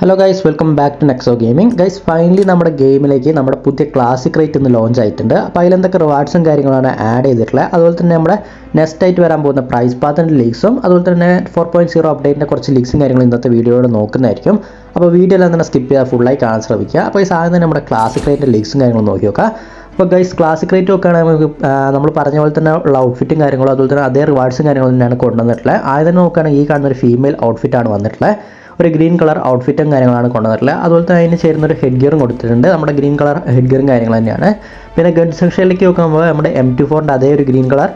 Hello guys welcome back to Nexo gaming guys finally നമ്മുടെ ഗെയിമിലേക്ക് നമ്മുടെ പുതിയ ക്ലാസിക് റേറ്റ് ഇന്ന് ലോഞ്ച് ആയിട്ടുണ്ട്. അപ്പോൾ അതിലെന്തൊക്കെ റിവാർഡ്സും കാര്യങ്ങളാണ് ആഡ് ചെയ്തിട്ടുള്ളത്? അതുപോലെ തന്നെ നമ്മുടെ നെക്സ്റ്റ് ആയിട്ട് വരാൻ പോകുന്ന പ്രൈസ് പാത്തിന്റെ ലീക്സും അതുപോലെ തന്നെ ഫോർ പോയിന്റ് സീറോ അപ്ഡേറ്റിന്റെ കുറച്ച് ലീക്സും കാര്യങ്ങളും ഇന്നത്തെ വീഡിയോയിൽ നോക്കുന്നതായിരിക്കും. അപ്പോൾ വീഡിയോ എല്ലാം തന്നെ സ്കിപ്പ് ചെയ്താൽ ഫുള്ളായി കാണാൻ ശ്രമിക്കുക. അപ്പോൾ ഈ സാധനം നമ്മുടെ ക്ലാസിക് റേറ്റിന്റെ ലീക്സും കാര്യങ്ങളും നോക്കി നോക്കുക അപ്പോൾ ഗൈസ് ക്ലാസിക് റേറ്റ് നോക്കുകയാണെങ്കിൽ നമുക്ക് നമ്മൾ പറഞ്ഞ പോലെ തന്നെ ഉള്ള ഔട്ട്ഫിറ്റും കാര്യങ്ങളും അതുപോലെ തന്നെ അതേ റിവാർഡ്സും കാര്യങ്ങളും തന്നെയാണ് കൊണ്ടുവന്നിട്ടുള്ളത്. ആദ്യം നോക്കുകയാണെങ്കിൽ ഈ കാണുന്ന ഒരു ഫീമെയിൽ ഔട്ട്ഫിറ്റാണ് വന്നിട്ടുള്ളത്. ഒരു ഗ്രീൻ കളർ ഔട്ട്ഫിറ്റും കാര്യങ്ങളാണ് കൊണ്ടുവന്നിട്ടുള്ളത്. അതുപോലെ തന്നെ അതിന് ചേരുന്ന ഒരു ഹെഡ് ഗിയറും കൊടുത്തിട്ടുണ്ട്. നമ്മുടെ ഗ്രീൻ കളർ ഹെഡ് ഗിയറും കാര്യങ്ങൾ തന്നെയാണ്. പിന്നെ ഗൺ സെക്ഷനിലേക്ക് നോക്കുമ്പോൾ നമ്മുടെ എം ടു ഫോറിന്റെ അതേ ഒരു ഗ്രീൻ കളർ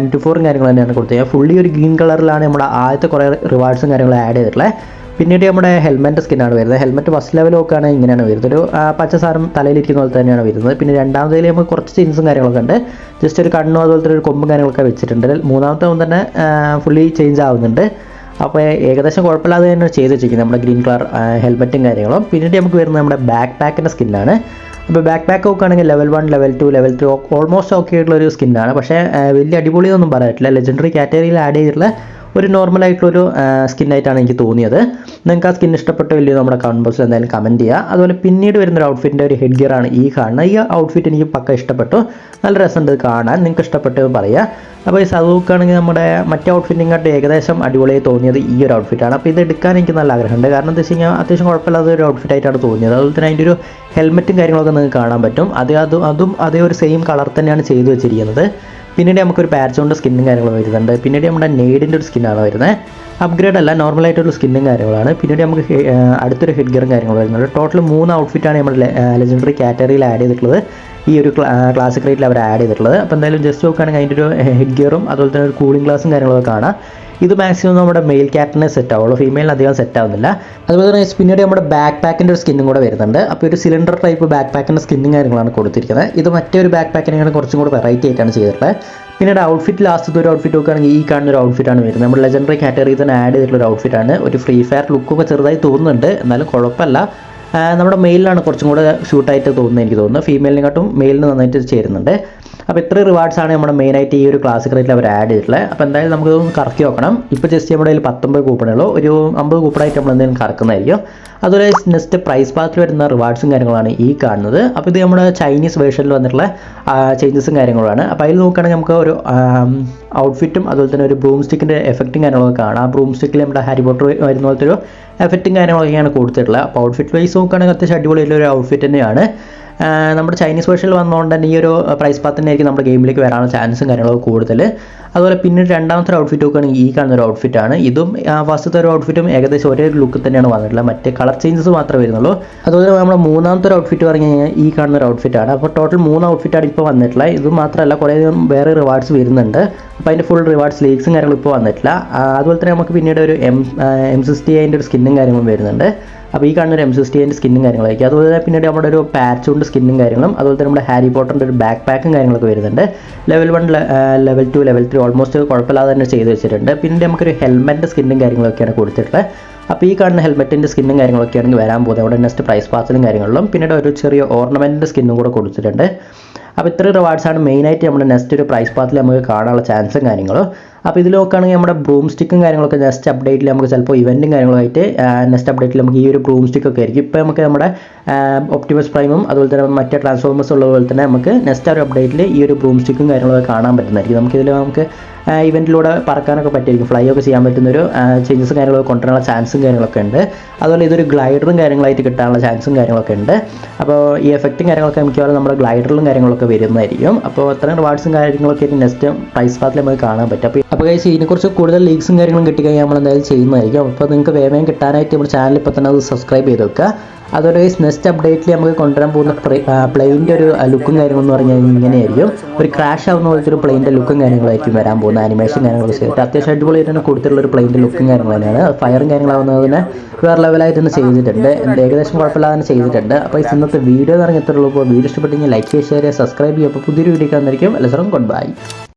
എം ടു ഫോറും കാര്യങ്ങൾ തന്നെയാണ് കൊടുത്തത് ഫുള്ളി ഒരു ഗ്രീൻ കളറിലാണ് നമ്മുടെ ആദ്യത്തെ കുറേ റിവാർഡ്സും കാര്യങ്ങളും ആഡ് ചെയ്തിട്ടുള്ളത്. പിന്നീട് നമ്മുടെ ഹെൽമെറ്റ് സ്കിന്നാണ് വരുന്നത്. ഹെൽമെറ്റ് ഫസ്റ്റ് ലെവൽ നോക്കുകയാണ് ഇങ്ങനെയാണ് വരുന്നത്. ഒരു പച്ച സാധനം തലയിലിരിക്കുന്ന പോലെ തന്നെയാണ് വരുന്നത്. പിന്നെ രണ്ടാമത്തേൽ നമുക്ക് കുറച്ച് ചേഞ്ചസും കാര്യങ്ങളൊക്കെ ഉണ്ട്. ജസ്റ്റ് ഒരു കണ്ണും അതുപോലത്തെ ഒരു കൊമ്പും കാര്യങ്ങളൊക്കെ വെച്ചിട്ടുണ്ട്. മൂന്നാമത്തെ ഒന്ന് തന്നെ ഫുള്ളി ചേഞ്ച് ആവുന്നുണ്ട്. അപ്പോൾ ഏകദേശം കുഴപ്പമില്ലാതെ തന്നെ ചെയ്ത് വെച്ചിരിക്കുന്നത് നമ്മുടെ ഗ്രീൻ കളർ ഹെൽമെറ്റും കാര്യങ്ങളും. പിന്നീട് നമുക്ക് വരുന്നത് നമ്മുടെ ബാക്ക് പാക്കിന്റെ സ്കിന്നാണ്. അപ്പോൾ ബാക്ക് പാക്ക് നോക്കുകയാണെങ്കിൽ level one level two level three almost okay ആയിട്ടുള്ള ഒരു സ്കിന്നാണ്. പക്ഷേ വലിയ അടിപൊളിയൊന്നും പറയാറ്റില്ല ലെജൻഡറി കാറ്റഗറിയിൽ ആഡ് ചെയ്തിട്ടുള്ള ഒരു നോർമൽ ആയിട്ടുള്ളൊരു സ്കിന്നായിട്ടാണ് എനിക്ക് തോന്നിയത്. നിങ്ങൾക്ക് ആ സ്കിൻ ഇഷ്ടപ്പെട്ട വലിയ നമ്മുടെ കമന്റ് ബോക്സിൽ എന്തായാലും കമന്റ് ചെയ്യുക. അതുപോലെ പിന്നീട് വരുന്ന ഒരു ഔട്ട്ഫിറ്റിന്റെ ഒരു ഹെഡ് ഗിയർ ആണ് ഈ കാണുന്നത്. ഈ ഔട്ട്ഫിറ്റ് എനിക്ക് പക്ക ഇഷ്ടപ്പെട്ടു. നല്ല രസമുണ്ട് കാണാൻ. നിങ്ങൾക്ക് ഇഷ്ടപ്പെട്ടു എന്ന് പറയുക. അപ്പോൾ ഈ സദൂക്കാണെങ്കിൽ നമ്മുടെ മറ്റേ ഔട്ട്ഫിറ്റിനെക്കാട്ട് ഏകദേശം അടിപൊളിയായി തോന്നിയത് ഈ ഒരു ഔട്ട്ഫിറ്റാണ് അപ്പോൾ ഇത് എടുക്കാൻ എനിക്ക് നല്ല ആഗ്രഹമുണ്ട്. കാരണം എന്താ വെച്ച് കഴിഞ്ഞാൽ അത്യാവശ്യം കുഴപ്പമില്ലാത്ത ഒരു ഔട്ട്ഫിറ്റ് ആയിട്ടാണ് തോന്നിയത്. അതുപോലെ തന്നെ അതിന്റെ ഒരു ഹെൽമെറ്റും കാര്യങ്ങളൊക്കെ നിങ്ങൾക്ക് കാണാൻ പറ്റും. അത് അതും അതും അതേ ഒരു സെയിം കളർ തന്നെയാണ് ചെയ്തു വെച്ചിരിക്കുന്നത്. പിന്നീട് നമുക്കൊരു പാരസോണിന്റെ സ്കിന്നും കാര്യങ്ങളും വരുന്നുണ്ട്. പിന്നീട് നമ്മുടെ നെയ്ഡിന്റെ ഒരു സ്കിന്നാണ് വരുന്നത്. അപ്ഗ്രേഡ് അല്ല നോർമൽ ആയിട്ടുള്ള സ്കിന്നും കാര്യങ്ങളാണ്. പിന്നീട് നമുക്ക് അടുത്തൊരു ഹെഡ് ഗിയറും കാര്യങ്ങളും വരുന്നുണ്ട്. ടോട്ടൽ മൂന്ന് ഔട്ട്ഫിറ്റാണ് നമ്മൾ ലെജൻഡറി കാറ്റഗറിയിൽ ആഡ് ചെയ്തിട്ടുള്ളത്. ഈ ഒരു ക്ലാസിക് റേറ്റിൽ അവർ ആഡ് ചെയ്തിട്ടുള്ളത്. അപ്പോൾ എന്തായാലും ജസ്റ്റ് നോക്കുകയാണെങ്കിൽ അതിന്റെ ഒരു ഹെഡ് ഗിയറും അതുപോലെ തന്നെ ഒരു കൂളിംഗ് ഗ്ലാസും കാര്യങ്ങളൊക്കെ കാണാം. ഇത് മാക്സിമം നമ്മുടെ മെയിൽ ക്യാറ്റിനെ സെറ്റ് ആവുള്ളൂ. ഫീമെയിലിന് അധികം സെറ്റ് ആവുന്നില്ല. അതുപോലെ തന്നെ പിന്നീട് നമ്മുടെ ബാക്ക് പാക്കിന്റെ ഒരു സ്കിന്നും കൂടെ വരുന്നുണ്ട്. അപ്പോൾ ഒരു സിലിണ്ടർ ടൈപ്പ് ബാക്ക് പാക്കിന്റെ സ്കിന്നും കാര്യങ്ങളാണ് കൊടുത്തിരിക്കുന്നത്. ഇത് മറ്റൊരു ബാക്ക് പാക്കിനെയാണ് കുറച്ചും കൂടെ വെറൈറ്റി ആയിട്ടാണ് ചെയ്തിട്ടുള്ളത്. പിന്നീട് ഔട്ട്ഫിറ്റ് ലാസ്റ്റത്തെ ഒരു ഔട്ട്ഫിറ്റ് നോക്കുകയാണെങ്കിൽ ഈ കാണുന്ന ഒരു ഔട്ട്ഫിറ്റാണ് വരുന്നത്. നമ്മുടെ ലെജൻഡറി കാറ്റഗറിയിൽ തന്നെ ആഡ് ചെയ്തിട്ടുള്ള ഒരു ഔട്ട്ഫിറ്റാണ് ഒരു ഫ്രീ ഫയർ ലുക്കൊക്കെ ചെറുതായി തോന്നുന്നുണ്ട്. എന്നാലും കുഴപ്പമില്ല. നമ്മുടെ മെയിലിലാണ് കുറച്ചും കൂടെ ഷൂട്ടായിട്ട് തോന്നുന്നത് എനിക്ക് തോന്നുന്നു. ഫീമെയിലിനെക്കാട്ടും മെയിലിന് നന്നായിട്ട് ചേരുന്നുണ്ട്. അപ്പോൾ ഇത്ര റിവാർഡ്സ് ആണ് നമ്മുടെ മെയിനായിട്ട് ഈ ഒരു ക്ലാസിക് റേറ്റിൽ അവർ ആഡ് ചെയ്തിട്ടുള്ളത്. അപ്പോൾ എന്തായാലും നമുക്ക് ഇതൊന്ന് കറക്കി നോക്കണം. ഇപ്പോൾ ജസ്റ്റ് നമ്മുടെ കയ്യിൽ പത്തൊമ്പത് കൂപ്പണുള്ളൂ ഒരു അമ്പത് കൂപ്പണായിട്ട് നമ്മൾ എന്തെങ്കിലും കറക്കുന്നതായിരിക്കും. അതുപോലെ നെക്സ്റ്റ് പ്രൈസ് പാത്തിൽ വരുന്ന റിവാർഡ്സും കാര്യങ്ങളാണ് ഈ കാണുന്നത്. അപ്പോൾ ഇത് നമ്മുടെ ചൈനീസ് വേർഷനിൽ വന്നിട്ടുള്ള ചേഞ്ചസും കാര്യങ്ങളാണ് അപ്പോൾ അതിൽ നോക്കുകയാണെങ്കിൽ നമുക്ക് ഒരു ഔട്ട്ഫിറ്റും അതുപോലെ തന്നെ ഒരു ബ്രൂം സ്റ്റിക്കിന്റെ എഫക്റ്റും കാര്യങ്ങളൊക്കെ കാണാം. ആ ബ്രൂം സ്റ്റിക്കിൽ നമ്മുടെ ഹാരി പോട്ടർ വരുന്ന പോലത്തെ ഒരു എഫക്റ്റും കാര്യങ്ങളൊക്കെയാണ് കൊടുത്തിട്ടുള്ളത്. അപ്പോൾ ഔട്ട്ഫിറ്റ് വൈസ് നോക്കുകയാണെങ്കിൽ അത്യാവശ്യം അടിപൊളിയുള്ള ഒരു ഔട്ട്ഫിറ്റ് തന്നെയാണ്. നമ്മുടെ ചൈനീസ് വേർഷനിൽ വന്നതുകൊണ്ട് തന്നെ ഈ ഒരു പ്രൈസ് പാത്ത് തന്നെ ആയിരിക്കും നമ്മുടെ ഗെയിമിലേക്ക് വരാനുള്ള ചാൻസും കാര്യങ്ങളൊക്കെ കൂടുതൽ അതുപോലെ പിന്നീട് രണ്ടാമത്തെ ഒരു ഔട്ട്ഫിറ്റ് നോക്കുകയാണെങ്കിൽ ഈ കാണുന്ന ഒരു ഔട്ട്ഫിറ്റ് ആണ്. ഇതും ഫസ്റ്റത്തെ ഒരു ഔട്ട്ഫിറ്റും ഏകദേശം ഒരേ ഒരു ലുക്ക് തന്നെയാണ് വന്നിട്ടുള്ളത്. മറ്റേ കളർ ചേഞ്ചസ് മാത്രമേ വരുന്നുള്ളൂ. അതുപോലെ നമ്മുടെ മൂന്നാമത്തെ ഒരു ഔട്ട്ഫിറ്റ് പറഞ്ഞു കഴിഞ്ഞാൽ ഈ കാണുന്ന ഒരു ഔട്ട്ഫിറ്റ് ആണ്. അപ്പോൾ ടോട്ടൽ മൂന്ന് ഔട്ട്ഫിറ്റാണ് ഇപ്പോൾ വന്നിട്ടുള്ളത്. ഇത് മാത്രമല്ല കുറേ വേറെ റിവാർഡ്സ് വരുന്നുണ്ട്. അപ്പോൾ അതിന്റെ ഫുൾ റിവാർഡ്സ് ലീക്സും കാര്യങ്ങളും ഇപ്പോൾ വന്നിട്ടില്ല. അതുപോലെ തന്നെ നമുക്ക് പിന്നീട് ഒരു എം എം സിക്സ്റ്റി അതിന്റെ ഒരു സ്കിന്നും കാര്യങ്ങളും വരുന്നുണ്ട്. അപ്പോൾ ഈ കാണുന്ന ഒരു എം സിക്സ്റ്റി അതിന്റെ സ്കിന്നും കാര്യങ്ങളായിരിക്കും. അതുപോലെ പിന്നീട് നമ്മുടെ ഒരു പാച്ച് കൊണ്ട് സ്കിന്നും കാര്യങ്ങളും അതുപോലെ തന്നെ നമ്മുടെ ഹാരി പോട്ടറിന്റെ ഒരു ബാക്ക് പാക്കും കാര്യങ്ങളൊക്കെ വരുന്നുണ്ട്. Level one level two level three almost കുഴപ്പമില്ലാതെ തന്നെ ചെയ്ത് വെച്ചിട്ടുണ്ട്. പിന്നീട് നമുക്കൊരു ഹെൽമെറ്റിന്റെ സ്കിന്നും കാര്യങ്ങളൊക്കെയാണ് കൊടുത്തിട്ടുള്ളത്. അപ്പോൾ ഈ കാണുന്ന ഹെൽമെറ്റിന്റെ സ്കിന്നും കാര്യങ്ങളൊക്കെയാണെങ്കിൽ വരാൻ പോകുന്നത്. അവിടെ നെക്സ്റ്റ് പ്രൈസ് പാസിലും കാര്യങ്ങളിലും പിന്നീട് ഒരു ചെറിയ ഓർണമെന്റിന്റെ സ്കിന്നും കൂടെ കൊടുത്തിട്ടുണ്ട്. അപ്പോൾ ഇത്ര റിവാർഡ്സാണ് മെയിനായിട്ട് നമ്മുടെ നെക്സ്റ്റ് ഒരു പ്രൈസ് പാത്തിൽ നമുക്ക് കാണാനുള്ള ചാൻസും കാര്യങ്ങളും. അപ്പോൾ ഇതിൽ നോക്കുകയാണെങ്കിൽ നമ്മുടെ ബ്രൂം സ്റ്റിക്കും കാര്യങ്ങളൊക്കെ നെക്സ്റ്റ് അപ്ഡേറ്റിൽ നമുക്ക് ചിലപ്പോൾ ഇവന്റും കാര്യങ്ങളായിട്ട് നെക്സ്റ്റ് അപ്ഡേറ്റിൽ നമുക്ക് ഈ ഒരു ബ്രൂം സ്റ്റിക്കൊക്കെ ആയിരിക്കും. ഇപ്പോൾ നമുക്ക് നമ്മുടെ ഒപ്റ്റിമസ് പ്രൈമും അതുപോലെ തന്നെ മറ്റേ ട്രാൻസ്ഫോമേഴ്സ് ഉള്ളതുപോലെ തന്നെ നമുക്ക് നെക്സ്റ്റ് ഒരു അപ്ഡേറ്റിൽ ഈ ഒരു ബ്രൂം സ്റ്റിക്കും കാര്യങ്ങളൊക്കെ കാണാൻ പറ്റുന്നതായിരിക്കും. നമുക്കിതിൽ നമുക്ക് ഇവന്റിലൂടെ പറക്കാനൊക്കെ പറ്റിയിരിക്കും. ഫ്ലൈ ഒക്കെ ചെയ്യാൻ പറ്റുന്ന ഒരു ചേഞ്ചസും കാര്യങ്ങളൊക്കെ കൊണ്ടുവരാനുള്ള ചാൻസും കാര്യങ്ങളൊക്കെ ഉണ്ട്. അതുപോലെ ഇതൊരു ഗ്ലൈഡറും കാര്യങ്ങളായിട്ട് കിട്ടാനുള്ള ചാൻസും കാര്യങ്ങളൊക്കെ ഉണ്ട്. അപ്പോൾ ഈ എഫക്റ്റും കാര്യങ്ങളൊക്കെ മിക്കവാറും നമ്മുടെ ഗ്ലൈഡറിലും കാര്യങ്ങളൊക്കെ വരുന്നതായിരിക്കും. അപ്പോൾ അത്രയും റിവാർഡ്സും കാര്യങ്ങളൊക്കെ ഇനി നെക്സ്റ്റ് പ്രൈസ് പാത്തിൽ നമുക്ക് കാണാൻ പറ്റും. അപ്പോൾ അപ്പോൾ കഴിച്ച് ഇതിനെക്കുറിച്ച് കൂടുതൽ ലീക്സും കാര്യങ്ങളും കിട്ടിക്കഴിഞ്ഞാൽ നമ്മൾ എന്തായാലും ചെയ്യുന്നതായിരിക്കും. അപ്പോൾ നിങ്ങൾക്ക് വേഗം കിട്ടാനായിട്ട് നമ്മുടെ ചാനൽ ഇപ്പോൾ തന്നെ അത് സബ്സ്ക്രൈബ് ചെയ്ത് വെക്കുക. അതുപോലെ ഗൈസ് നെക്സ്റ്റ് അപ്ഡേറ്റിൽ നമുക്ക് കൊണ്ടുവരാൻ പോകുന്ന പ്ലെയിന്റെ ഒരു ലുക്കും കാര്യങ്ങളും എന്ന് പറഞ്ഞാൽ ഇങ്ങനെയായിരിക്കും. ഒരു ക്രാഷ് ആവുന്ന പോലത്തെ ഒരു പ്ലെയിന്റെ ലുക്കും കാര്യങ്ങളായിരിക്കും വരാൻ പോകുന്ന ആനിമേഷൻ കാര്യങ്ങളൊക്കെ ചെയ്തിട്ട്. അത്യാവശ്യം അടിപൊളിയായിട്ട് തന്നെ കൊടുത്തിട്ടുള്ള ഒരു പ്ലെയിന്റെ ലുക്കും കാര്യങ്ങൾ തന്നെയാണ്. ഫയറും കാര്യങ്ങളാവുന്നതിന് വേറെ ലെവലായിട്ട് തന്നെ ചെയ്തിട്ടുണ്ട്. ഏകദേശം കുഴപ്പമില്ലാതെ തന്നെ ചെയ്തിട്ടുണ്ട്. അപ്പോൾ ഈ ഇന്നത്തെ വീഡിയോ എന്ന് പറഞ്ഞിട്ടുള്ളൂ അപ്പോൾ വീഡിയോ ഇഷ്ടപ്പെട്ടെങ്കിൽ ലൈക്ക് ചെയ്യുക ഷെയർ ചെയ്യുക സബ്സ്ക്രൈബ് ചെയ്യുക. അപ്പോൾ പുതിയൊരു വീഡിയോ കാണുന്നതായിരിക്കും എല്ലാവരും ഗുഡ് ബൈ